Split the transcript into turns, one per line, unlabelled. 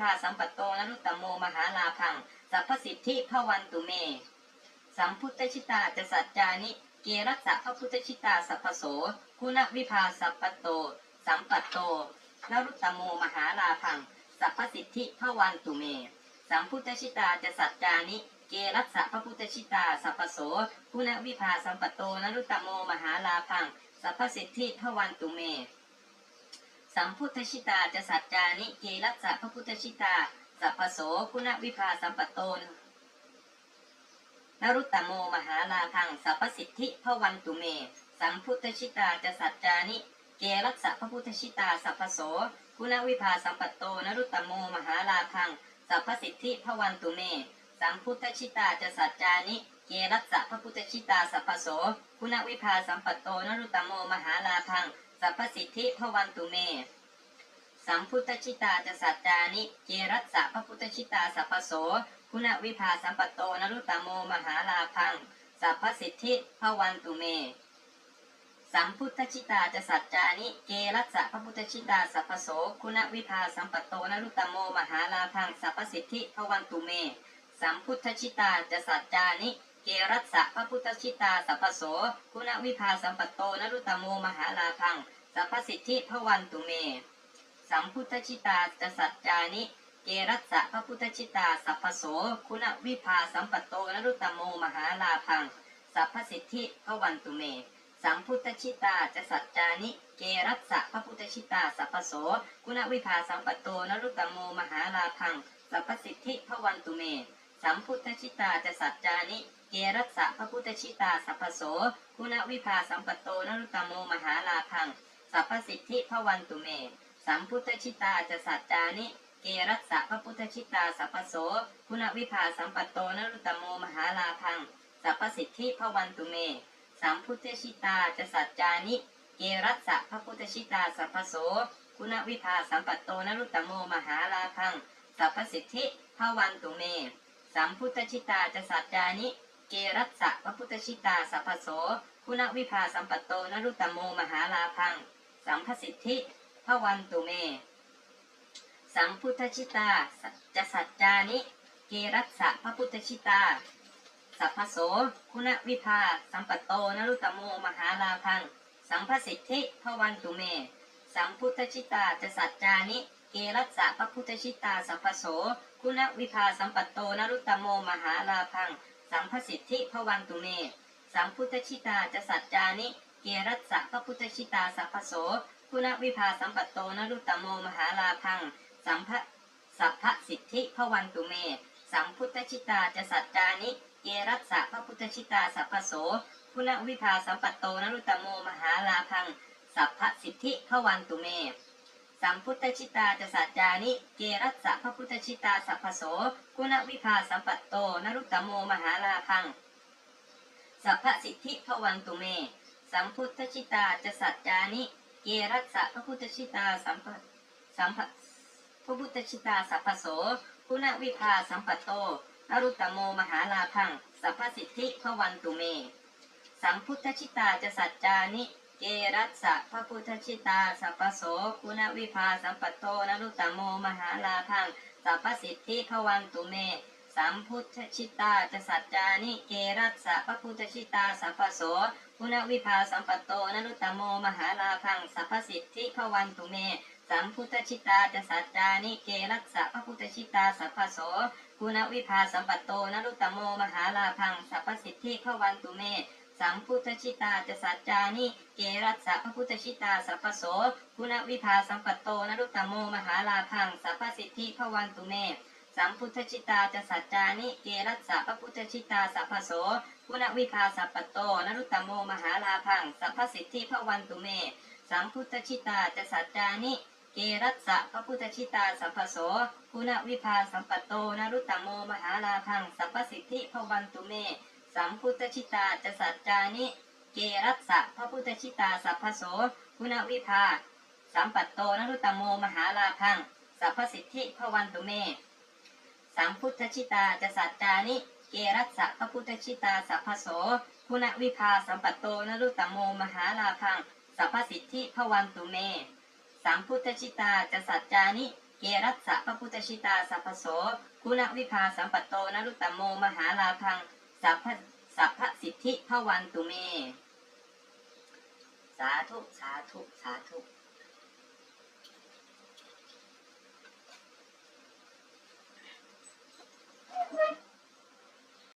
พาสัมปตโตนรุตตโมมหาลาพัง สัพพสิทธิพวันตุเม สัมพุทธชิตาจะสัจจานิ เกรัสะพระพุทธชิตาสัพพโส คุณวิภาสัพปตโต สัมปตโตนรุตตโมมหาลาพัง สัพพสิทธิพวันตุเม สัมพุทธชิตาจะสัจจานิ เกรัสะพระพุทธชิตาสัพพโส คุณวิภาสัมปตโตนรุตตโมมหาลาพัง สัพพสิทธิพวันตุเม สัมพุทธชิตาจะสัจจานิเกรัสสะพระพุทธชิตา สัพพโสคุณวิภาสัมปตโตนนรุตตโมมหาลาพังสัพสิทธิพวันตุเม สัมพุทธชิตาจะสัจจานิ เกรัสสะพระพุทธชิตา สัพพโสคุณวิภาสัมปตโตนรุตตโมมหาลาพังสัพสิทธิพวันตุเม สัมพุทธชิตาจะสัจจานิเกรัสสะพระพุทธชิตาสัพพโสคุณวิภาสัมปตโตนรุตตโมมหาลาพัง สัพพสิทธิพวันตุเม สัมพุทธชิตาจะสัจจานิเกรัสสะพระพุทธชิตาสัพพโส คุณวิภาสัมปตโตนรุตตโมมหาลาพัง สัพพสิทธิพวันตุเม สัมพุทธชิตาจะสัจจานิเกรัสสะพระพุทธชิตาสัพพโส คุณวิภาสัมปตโตนรุตตโมมหาลาพัง สัพพสิทธิพวันตุเม สัมพุทธชิตาจะสัจจานิ เกรัสสะพระพุทธชิตาสัพพโสคุณวิภาสัมปัตโตนรุตโมมหาลาพังสัพพสิทธิพวันตุเม สัมพุทธชิตาจะสัจจานิ เกรัสสะพระพุทธชิตาสัพพโสคุณวิภาสัมปัตโตนรุตโมมหาลาพังสัพพสิทธิพวันตุเม สัมพุทธชิตาจะสัจจานิ เกรัสสะพระพุทธชิตาสัพพโสคุณวิภาสัมปัตโตนรุตโมมหาลาพังสัพพสิทธิพวันตุเม สัมพุทธชิตาจะสัจจานิ เกรัสสะพระพุทธชิตาสัพพโส คุณวิภาสัมปตโตนรุตโมมหาลาพัง สัพพสิทธิพวันตุเม สัมพุทธชิตาจะสัจจานิ เกรัสสะพระพุทธชิตาสัพพโส คุณวิภาสัมปตโตนรุตโมมหาลาพัง สัพพสิทธิพวันตุเม สัมพุทธชิตาจะสัจจานิ เกรัสสะพระพุทธชิตาสัพพโส คุณวิภาสัมปตโตนรุตตโมมหาลาพัง สัพพสิทธิพวันตุเม สัมพุทธชิตาจะสัจจานิ เกรัสสะพระพุทธชิตาสัพพโส คุณวิภาสัมปัตโตนรุตโมมหาลาพัง สัมพสิทธิพระวันตุเม สัมพุทธชิตาจะสัจจานิ เกรัสสะพระพุทธชิตาสัพพโส คุณวิภาสัมปัตโตนรุตโมมหาลาพัง สัมพสิทธิพระวันตุเม สัมพุทธชิตาจะสัจจานิ เกรัสสะพระพุทธชิตาสัพพโส คุณวิภาสัมปัตโตนรุตโมมหาลาพัง สัมพสิทธิพวันตุเม สัมพุทธชิตาจะสัจจานิ เกรัสสะพระพุทธชิตาสัพพโสคุณวิภาสัมปัตโตนรุตตโมมหาลาพัง สัมภสัพพสิทธิพวันตุเม สัมพุทธชิตาจะสัจจานิ เกรัสสะพระพุทธชิตาสัพพโสคุณวิภาสัมปัตโตนรุตตโมมหาลาพัง สัพพสิทธิพวันตุเม สัมพุทธชิตาจะสัจจานิ เกรัสสะพระพุทธชิตาสัพพโสคุณวิภาสัมปัตโต นรุตตโมมหาลาพัง สัพพสิทธิพวันตุเม สัมพุทธชิตาจะสัจจานิ เกรัสสะพระพุทธชิตาสัมปสัมปพระพุทธชิตาสัพพโสคุณวิภาสัมปัตโต นรุตตโมมหาลาพัง สัพพสิทธิพวันตุเม สัมพุทธชิตาจะสัจจานิ เกรัสสะพระพุทธชิตา สัพพโสคุณวิภาสัมปัตโตนรุตตโมมหาลาพังสัพพสิทธิพวันตุเมสัมพุทธชิตาจะสัจจานิเกรัสสะพระพุทธชิตาสัพพโสคุณวิภาสัมปัตโตนรุตตโมมหาลาพังสัพพสิทธิพวันตุเมสัมพุทธชิตาจะสัจจานิเกรัสสะพระพุทธชิตาสัพพโสคุณวิภาสัมปัตโตนรุตตโมมหาลาพังสัพพสิทธิพวันตุเม สัมพุทธชิตาจะสัจจานิเกรัสสะพระพุทธชิตาสัพพโสคุณวิภาสัมปัตโตนรุตตโมมหาลาพังสัพพสิทธิพวันตุเมสัมพุทธชิตาจะสัจจานิเกรัสสะพระพุทธชิตาสัพพโสคุณวิภาสัพปตโตนรุตตโมมหาลาพังสัพพสิทธิพวันตุเม สัมพุทธชิตาจะสัจจานิเกรัสสะพระพุทธชิตาสัพพโสคุณวิภาสัมปตโตนรุตตโมมหาลาพังสัพพสิทธิพวันตุเม สัมพุทธชิตาจะสัจจานิเกรัสสะพระพุทธชิตาสัพพโสคุณวิภาสัมปัตโตนรุตตโมมหาลาพังสัพพสิทธิพวันตุเมสัมพุทธชิตาจะสัจจานิเกรัสสะพระพุทธชิตาสัพพโสคุณวิภาสัมปัตโตนรุตตโมมหาลาพังสัพพสิทธิพวันตุเมสัมพุทธชิตาจะสัจจานิเกรัสสะพระพุทธชิตาสัพพโสคุณวิภาสัมปัตโตนรุตตโมมหาลาพัง สัพพะสัพพสิทธิพวันตุเม สาธุ สาธุ สาธุ